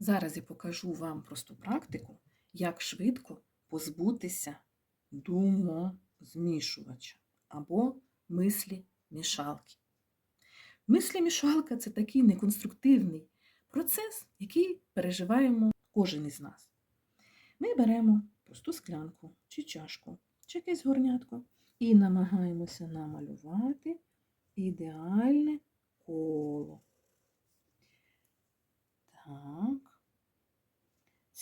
Зараз я покажу вам просту практику, як швидко позбутися думозмішувача або мислі-мішалки. Мислі-мішалка це такий неконструктивний процес, який переживаємо кожен із нас. Ми беремо просту склянку чи чашку, чи якесь горнятко і намагаємося намалювати ідеальне коло. Так.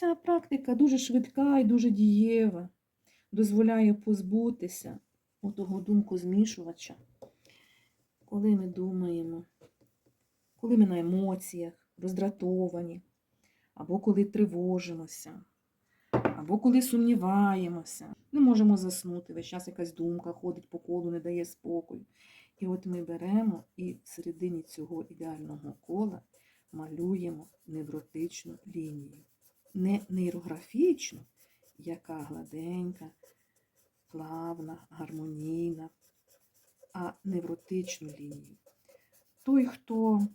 Ця практика дуже швидка і дуже дієва, дозволяє позбутися отого думкозмішувача, коли ми думаємо, коли ми на емоціях, роздратовані, або коли тривожимося, або коли сумніваємося, не можемо заснути, весь час якась думка ходить по колу, не дає спокою. І от ми беремо і всередині цього ідеального кола малюємо невротичну лінію. Не нейрографічну, яка гладенька, плавна, гармонійна, а невротичну лінію. Той, хто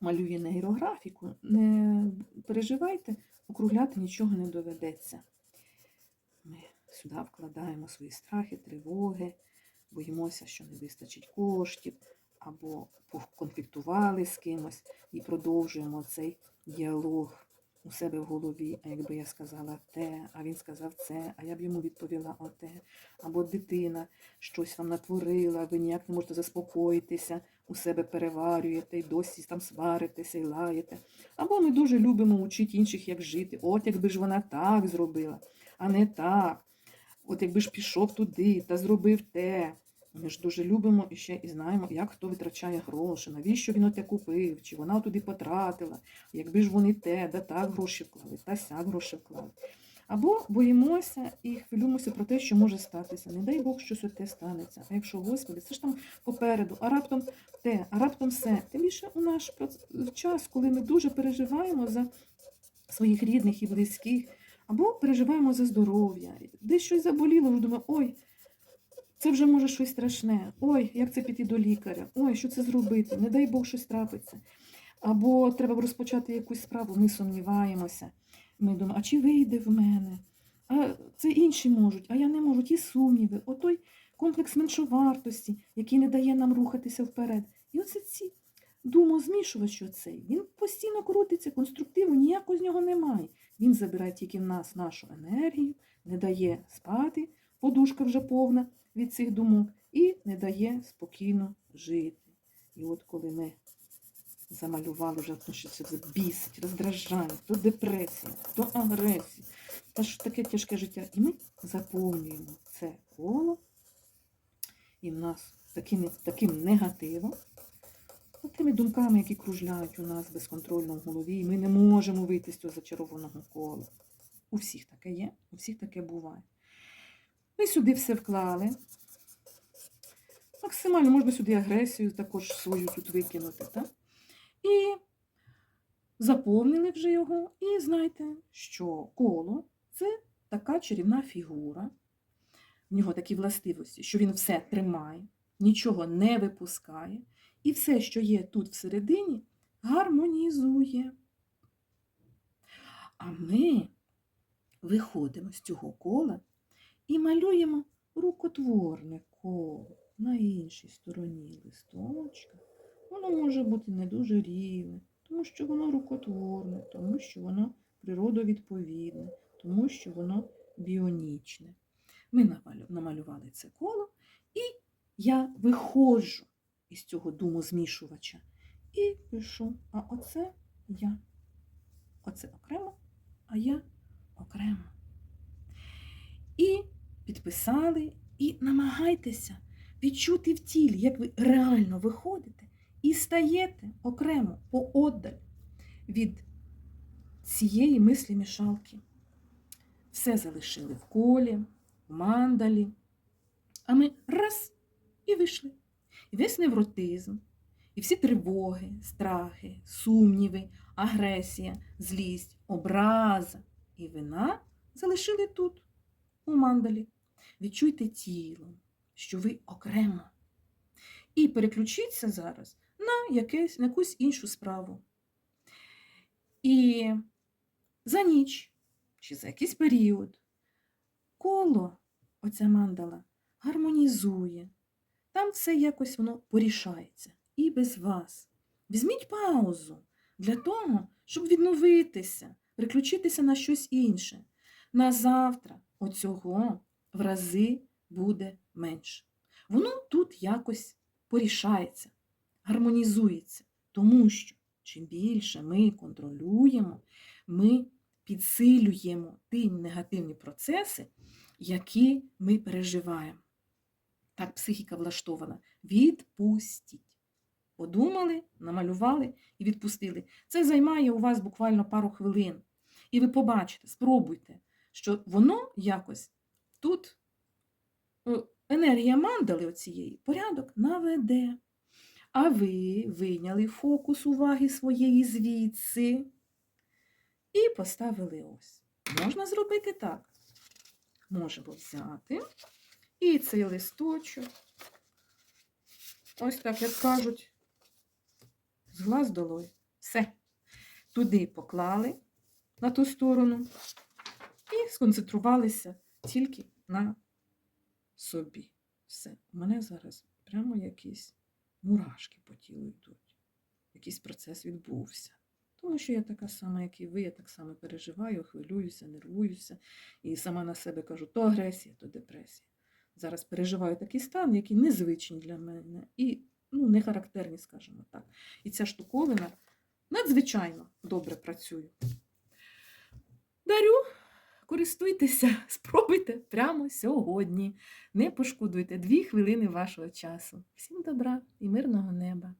малює нейрографіку, не переживайте, округляти нічого не доведеться. Ми сюди вкладаємо свої страхи, тривоги, боїмося, що не вистачить коштів, або конфліктували з кимось і продовжуємо цей діалог у себе в голові. А якби я сказала те, а він сказав це, а я б йому відповіла оте. Або дитина щось вам натворила, ви ніяк не можете заспокоїтися, у себе переварюєте і досі там сваритеся і лаєте. Або ми дуже любимо учити інших, як жити. От якби ж вона так зробила, а не так. От якби ж пішов туди та зробив те. Ми ж дуже любимо і ще і знаємо, як хто витрачає гроші, навіщо він оте купив, чи вона туди потратила, якби ж вони те, да так гроші вклали, та сяк гроші вклали. Або боїмося і хвилюємося про те, що може статися. Не дай Бог, щось оте станеться. А якщо, Господи, це ж там попереду, а раптом те, а раптом все. Тим більше у наш час, коли ми дуже переживаємо за своїх рідних і близьких, або переживаємо за здоров'я, десь щось заболіло, вже думаємо, ой. Це вже може щось страшне. Ой, як це піти до лікаря? Ой, що це зробити? Не дай Бог щось трапиться. Або треба розпочати якусь справу, ми сумніваємося. Ми думаємо, а чи вийде в мене? А це інші можуть, а я не можу. Ті сумніви, отой комплекс меншовартості, який не дає нам рухатися вперед. І оце ці думозмішувач оцей, він постійно крутиться, конструктиву, ніякого з нього немає. Він забирає тільки в нас нашу енергію, не дає спати, подушка вже повна від цих думок і не дає спокійно жити. І от коли ми замалювали вже, тому що це бісить, роздражає, то депресія, то агресія, та ж таке тяжке життя. І ми заповнюємо це коло, і в нас таким, таким негативом, тими думками, які кружляють у нас безконтрольно в голові, і ми не можемо вийти з цього зачарованого кола. У всіх таке є, у всіх таке буває. Ми сюди все вклали. Максимально можна сюди агресію також свою тут викинути. Так? І заповнили вже його. І знаєте, що коло це така чарівна фігура. В нього такі властивості, що він все тримає, нічого не випускає. І все, що є тут всередині, гармонізує. А ми виходимо з цього кола і малюємо рукотворне коло на іншій стороні листочка. Воно може бути не дуже рівне, тому що воно рукотворне, тому що воно природовідповідне, тому що воно біонічне. Ми намалювали це коло, і я виходжу із цього думозмішувача і пишу, а оце я. Оце окремо, а я окремо. І підписали, і намагайтеся відчути в тілі, як ви реально виходите і стаєте окремо поодаль від цієї мислі мішалки. Все залишили в колі, в мандалі. А ми раз і вийшли. І весь невротизм, і всі тривоги, страхи, сумніви, агресія, злість, образа і вина залишили тут, у мандалі. Відчуйте тілом, що ви окремо. І переключіться зараз на, якесь, на якусь іншу справу. І за ніч чи за якийсь період коло оця мандала гармонізує. Там все якось воно порішається. І без вас. Візьміть паузу для того, щоб відновитися, переключитися на щось інше. На завтра оцього в рази буде менше. Воно тут якось порішається, гармонізується, тому що чим більше ми контролюємо, ми підсилюємо ті негативні процеси, які ми переживаємо. Так психіка влаштована. Відпустіть. Подумали, намалювали і відпустили. Це займає у вас буквально пару хвилин. І ви побачите, спробуйте, що воно якось тут е, енергія мандали оцієї порядок наведе. А ви вийняли фокус уваги своєї звідси і поставили ось. Можна зробити так. Можемо взяти і цей листочок, ось так, як кажуть, з глаз долой. Все. Туди поклали на ту сторону і сконцентрувалися тільки на собі. Все. У мене зараз прямо якісь мурашки по тілу йдуть. Якийсь процес відбувся. Тому що я така сама, як і ви, я так само переживаю, хвилююся, нервуюся і сама на себе кажу, то агресія, то депресія. Зараз переживаю такий стан, який незвичний для мене і ну, не характерні, скажімо так. І ця штуковина надзвичайно добре працює. Дарю, користуйтеся, спробуйте прямо сьогодні. Не пошкодуйте дві хвилини вашого часу. Всім добра і мирного неба!